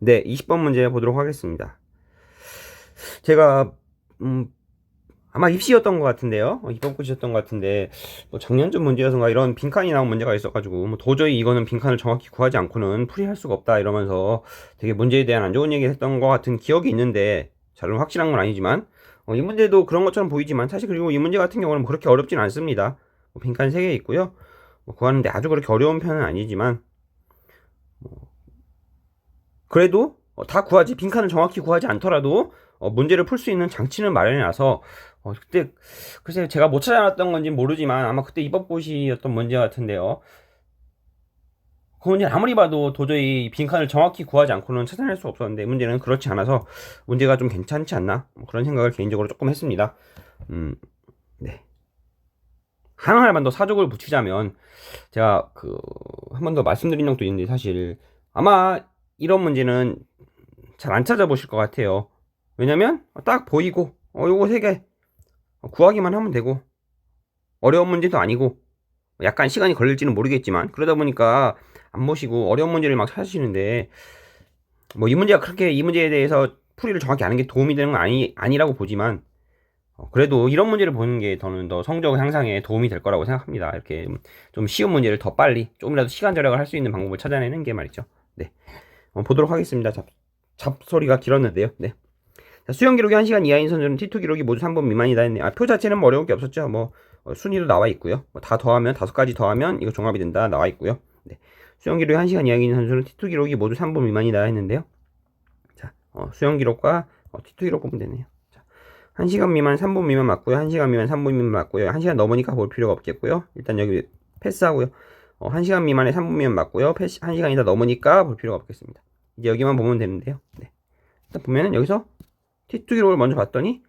네, 20번 문제 보도록 하겠습니다. 제가 음, 아마 입시였던 것 같은데요. 어, 이번 끝이었던 것 같은데 뭐 작년 쯤 문제여서가 이런 빈칸이 나온 문제가 있어가지고 뭐 도저히 이거는 빈칸을 정확히 구하지 않고는 풀이할 수가 없다 이러면서 되게 문제에 대한 안 좋은 얘기를 했던 것 같은 기억이 있는데 잘은 확실한 건 아니지만 어, 이 문제도 그런 것처럼 보이지만 사실 그리고 이 문제 같은 경우는 뭐 그렇게 어렵진 않습니다. 뭐 빈칸 3개 있고요. 뭐 구하는데 아주 그렇게 어려운 편은 아니지만 뭐 그래도 어, 다 구하지 빈칸을 정확히 구하지 않더라도 어, 문제를 풀 수 있는 장치는 마련해놔서 어, 그때 글쎄 제가 못 찾아놨던 건지 모르지만 아마 그때 입법고시였던 문제 같은데요. 그 문제 아무리 봐도 도저히 빈칸을 정확히 구하지 않고는 찾아낼 수 없었는데 문제는 그렇지 않아서 문제가 좀 괜찮지 않나 뭐 그런 생각을 개인적으로 조금 했습니다. 음, 네. 하나만 더 사족을 붙이자면 제가 그 한 번 더 말씀드린 적도 있는데 사실 아마 이런 문제는 잘 안 찾아보실 것 같아요. 왜냐면 딱 보이고 어 요거 세 개 구하기만 하면 되고 어려운 문제도 아니고 약간 시간이 걸릴지는 모르겠지만 그러다 보니까 안 보시고 어려운 문제를 막 찾으시는데 뭐 이 문제가 그렇게 이 문제에 대해서 풀이를 정확히 아는 게 도움이 되는 건 아니 아니라고 보지만 어, 그래도 이런 문제를 보는 게 저는 더 성적 향상에 도움이 될 거라고 생각합니다. 이렇게 좀 쉬운 문제를 더 빨리 조금이라도 시간 절약을 할 수 있는 방법을 찾아내는 게 말이죠. 네. 어, 보도록 하겠습니다. 잡, 잡소리가 길었는데요. 네. 자, 수영 기록이 1시간 이하인 선수는 T2 기록이 모두 3번 미만이다 했네요. 아, 표 자체는 뭐 어려운 게 없었죠. 뭐 어, 순위도 나와 있고요. 뭐 다 더하면 다섯 가지 더하면 이거 종합이 된다 나와 있고요. 네. 수영 기록이 1시간 이하인 선수는 T2 기록이 모두 3번 미만이다 했는데요. 자, 어, 수영 기록과 어, T2 기록 보면 되네요. 자, 1시간 미만 3분 미만 맞고요. 1시간 미만 3분 미만 맞고요. 1시간 넘으니까 볼 필요가 없겠고요. 일단 여기 패스하고요. 어, 1시간 미만에 3분 미만 맞고요. 패스, 1시간이 다 넘으니까 볼 필요가 없겠습니다. 이제 여기만 보면 되는데요. 네. 일단 보면은 여기서 T2 기록을 먼저 봤더니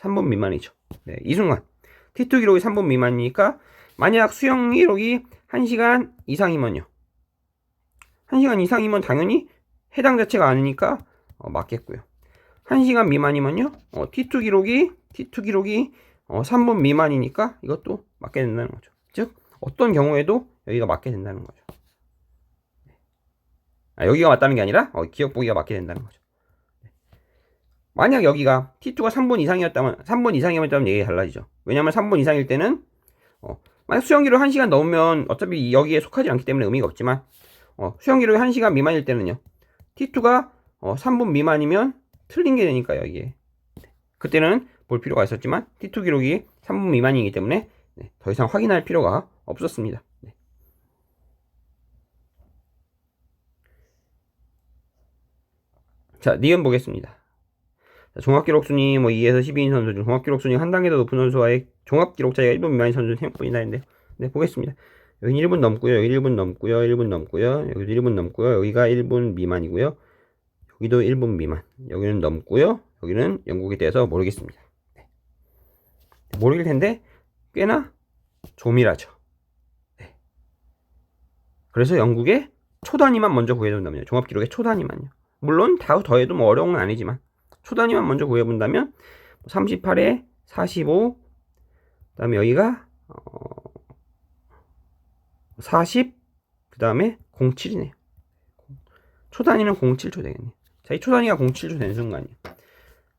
3분 미만이죠. 네, 이 순간 T2 기록이 3분 미만이니까 만약 수영 기록이 1시간 이상이면요. 1시간 이상이면 당연히 해당 자체가 아니니까 어, 맞겠고요. 1시간 미만이면요. 어, T2 기록이 T2 기록이 어, 3분 미만이니까 이것도 맞게 된다는 거죠. 즉 어떤 경우에도 여기가 맞게 된다는 거죠. 아, 여기가 맞다는 게 아니라 어, 기억 보기가 맞게 된다는 거죠. 만약 여기가 T2가 3분 이상이었다면 3분 이상이었다면 얘기가 달라지죠. 왜냐면 3분 이상일 때는 어, 만약 수영 기록 1시간 넘으면 어차피 여기에 속하지 않기 때문에 의미가 없지만 어, 수영 기록이 1시간 미만일 때는요. T2가 어, 3분 미만이면 틀린 게 되니까요, 이게. 그때는 볼 필요가 있었지만 T2 기록이 3분 미만이기 때문에 네, 더 이상 확인할 필요가 없었습니다. 네. 자, 니은 보겠습니다. 자, 종합기록 순위 뭐 2에서 12인 선수 중 종합기록 순위 한 단계 더 높은 선수와의 종합기록 차이가 1분 미만인 선수는 3분이나 했는데요. 네, 보겠습니다. 여기 1분 넘고요. 여기 1분 넘고요. 1분 넘고요. 여기도 1분 넘고요. 여기가 1분 미만이고요. 여기도 1분 미만. 여기는 넘고요. 여기는 영국에 대해서 모르겠습니다. 네. 모르길 텐데 꽤나 조밀하죠. 네. 그래서 영국의 초단위만 먼저 구해본다면요. 종합기록의 초단위만요. 물론 다 더해도 뭐 어려운 건 아니지만 초단위만 먼저 구해본다면 38에 45 그다음에 여기가 어, 40 그다음에 07이네요. 초단위는 07초 되겠네요. 자, 이 초단위가 07초 되는 순간이에요.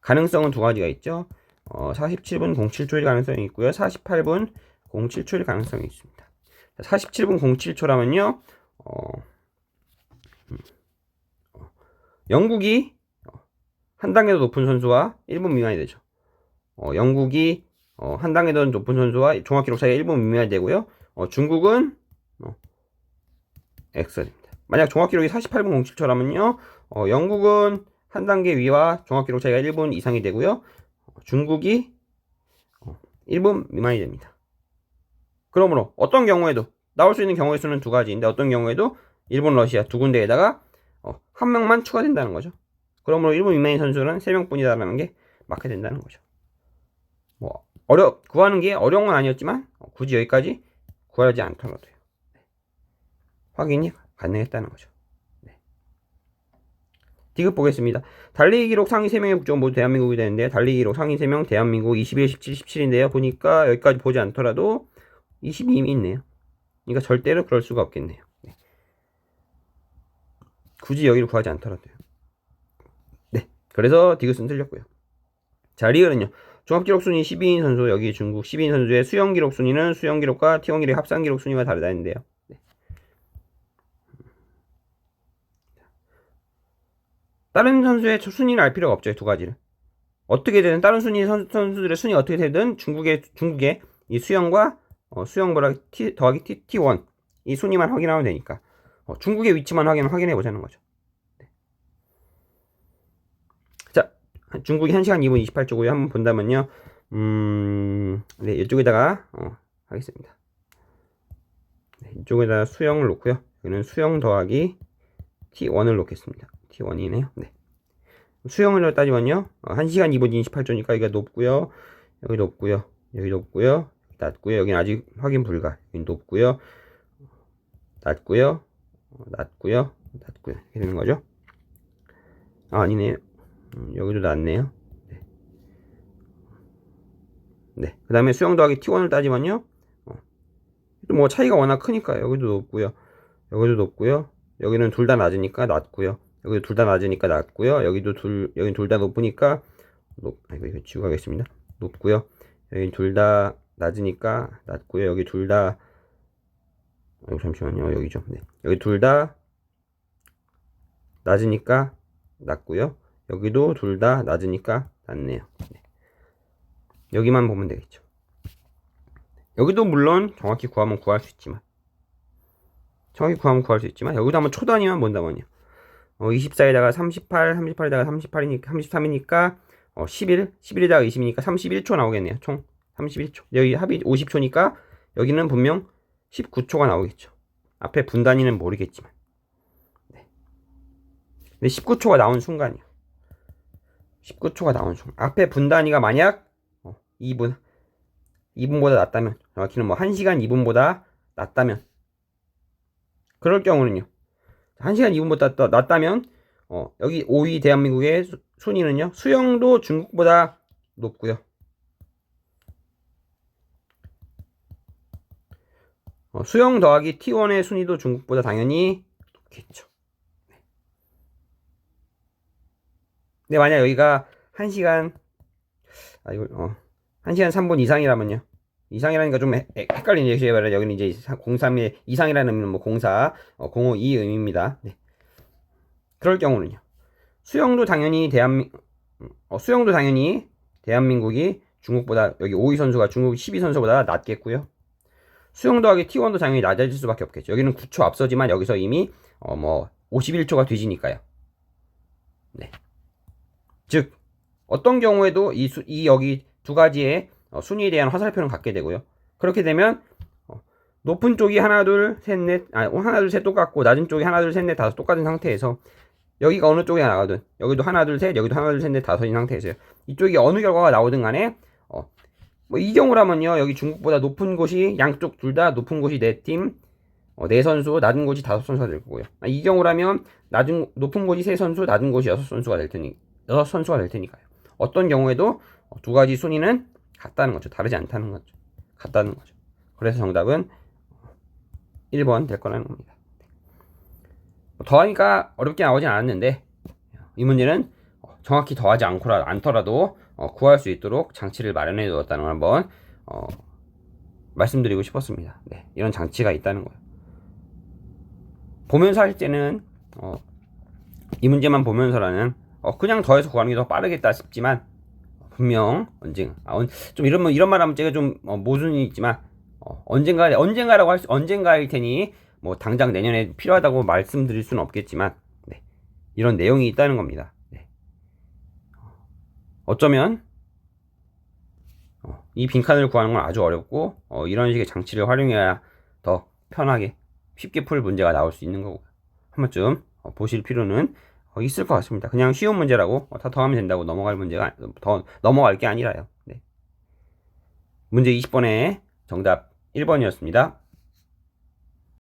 가능성은 두 가지가 있죠. 어, 47분 07초일 가능성이 있고요. 48분 07초일 가능성이 있습니다. 47분 07초라면요. 어, 음, 어, 영국이 한 단계 더 높은 선수와 1분 미만이 되죠. 어, 영국이 어, 한 단계 더 높은 선수와 종합 기록 차이가 1분 미만이 되고요. 어, 중국은 어, X입니다. 만약 종합 기록이 48분 07초라면요. 어, 영국은 한 단계 위와 종합 기록 차이가 1분 이상이 되고요. 어, 중국이 어, 1분 미만이 됩니다. 그러므로 어떤 경우에도 나올 수 있는 경우의 수는 두 가지인데 어떤 경우에도 일본, 러시아 두 군데에다가 어, 한 명만 추가된다는 거죠. 그러므로 1분 미만의 선수는 3명뿐이다라는 게 맞게 된다는 거죠. 뭐 어려 구하는 게 어려운 건 아니었지만 어, 굳이 여기까지 구하지 않더라도요. 네. 확인이 가능했다는 거죠. 네. 디귿 보겠습니다. 달리기 기록 상위 3명의 국적은 모두 대한민국이 되는데 달리기 기록 상위 3명 대한민국 21, 17, 17인데요. 보니까 여기까지 보지 않더라도 22이 있네요. 그러니까 절대로 그럴 수가 없겠네요. 네. 굳이 여기를 구하지 않더라도요. 그래서 디귿은 틀렸고요. 자, 리을은요. 종합기록 순위 12인 선수 여기 중국 12인 선수의 수영 기록 순위는 수영 기록과 T1 기록 합산 기록 순위가 다르다 했는데요. 네. 다른 선수의 순위를 알 필요가 없죠. 두 가지를. 어떻게 되든 다른 순위 선, 선수들의 순위 어떻게 되든 중국의 중국의 이 수영과 어, 수영 보라 T 더하기 T, T1 이 순위만 확인하면 되니까 어, 중국의 위치만 확인 확인해 보자는 거죠. 네. 자, 중국이 1시간 2분 28초고요. 한번 본다면요. 음, 네, 이쪽에다가 어, 하겠습니다. 네, 이쪽에다 수영을 놓고요. 여기는 수영 더하기 T1을 놓겠습니다. T1이네요. 네. 수영을 따지면요. 어, 1시간 2분 28초니까 여기가 높고요. 여기 높고요. 여기 높고요. 낮고요. 여기는 아직 확인 불가. 여기 높고요. 낮고요. 어, 낮고요. 낮고요. 이렇게 되는 거죠. 아, 아니네요. 음, 여기도 낮네요. 네. 네. 그 다음에 수영 더하기 T1을 따지면요. 어, 뭐 차이가 워낙 크니까 여기도 높고요. 여기도 높고요. 여기는 둘 다 낮으니까 낮고요. 여기도 둘다 낮으니까 낮고요. 여기도 둘, 여기 둘 다 높으니까 높, 아, 이거, 이거 지우고 가겠습니다. 높고요. 여기 둘 다 낮으니까 낮고요. 여기 둘 다, 아이고, 잠시만요. 여기죠. 네. 여기 둘 다 낮으니까 낮고요. 여기도 둘 다 낮으니까 낮네요. 네. 여기만 보면 되겠죠. 여기도 물론 정확히 구하면 구할 수 있지만, 정확히 구하면 구할 수 있지만, 여기도 한번 초단위만 본다면요. 어, 24에다가 38, 38에다가 38이니까, 33이니까, 어, 11, 11에다가 20이니까 31초 나오겠네요. 총 31초. 여기 합이 50초니까, 여기는 분명 19초가 나오겠죠. 앞에 분단위는 모르겠지만. 네. 근데 19초가 나온 순간이요. 19초가 나온 순간. 앞에 분단위가 만약, 어, 2분, 2분보다 낮다면, 정확히는 뭐 1시간 2분보다 낮다면, 그럴 경우는요. 1시간 2분보다 낮다면 어, 여기 5위 대한민국의 수, 순위는요. 수영도 중국보다 높고요. 수영 더하기 T1의 순위도 중국보다 당연히 높겠죠. 네. 근데 만약 여기가 1시간 아 이거 어 1시간 3분 이상이라면요. 이상이라니까 좀 예시에 말해 여기는 이제 03의 이상이라는 의미는 뭐 04, 어, 052 의미입니다. 네. 그럴 경우는요. 수영도 당연히 대한 어, 수영도 당연히 대한민국이 중국보다 여기 5위 선수가 중국 12 선수보다 낮겠고요. 수영 더하기 T1도 당연히 낮아질 수밖에 없겠죠. 여기는 9초 앞서지만 여기서 이미 어, 뭐 51초가 뒤지니까요. 네. 즉 어떤 경우에도 이, 수, 이 여기 두 가지의 어, 순위에 대한 화살표는 갖게 되고요. 그렇게 되면 어, 높은 쪽이 하나 둘셋넷 아 하나 둘 셋 똑같고 낮은 쪽이 하나 둘 셋 넷 다섯 똑같은 상태에서 여기가 어느 쪽에 나가든 여기도 하나 둘 셋 여기도 하나 둘 셋 넷 다섯인 상태에서요. 이쪽이 어느 결과가 나오든 간에 어, 뭐 이 경우라면요 여기 중국보다 높은 곳이 양쪽 둘 다 높은 곳이 네 팀, 어, 네 선수, 낮은 곳이 다섯 선수가 될 거고요. 아, 이 경우라면 낮은 높은 곳이 세 선수, 낮은 곳이 여섯 선수가 될 테니 여섯 선수가 될 테니까요. 어떤 경우에도 어, 두 가지 순위는 같다는 거죠. 다르지 않다는 거죠. 같다는 거죠. 그래서 정답은 1번 될 거라는 겁니다. 더하니까 어렵게 나오진 않았는데 이 문제는 정확히 더하지 않고라 않더라도 어, 구할 수 있도록 장치를 마련해 두었다는 걸 한번 어, 말씀드리고 싶었습니다. 네, 이런 장치가 있다는 거예요. 보면서 할 때는 어, 이 문제만 보면서라는 어, 그냥 더해서 구하는 게 더 빠르겠다 싶지만 분명 언젠가 아, 좀 이런 이런 말하면 제가 좀 어, 모순이 있지만 어, 언젠가 언젠가라고 할 수 언젠가일 테니 뭐 당장 내년에 필요하다고 말씀드릴 수는 없겠지만 네, 이런 내용이 있다는 겁니다. 네. 어쩌면 어, 이 빈칸을 구하는 건 아주 어렵고 어, 이런 식의 장치를 활용해야 더 편하게 쉽게 풀 문제가 나올 수 있는 거고 한 번쯤 어, 보실 필요는 어, 있을 것 같습니다. 그냥 쉬운 문제라고 어, 다 더하면 된다고 넘어갈 문제가 더 넘어갈 게 아니라요. 네. 문제 20번에 정답 1번이었습니다.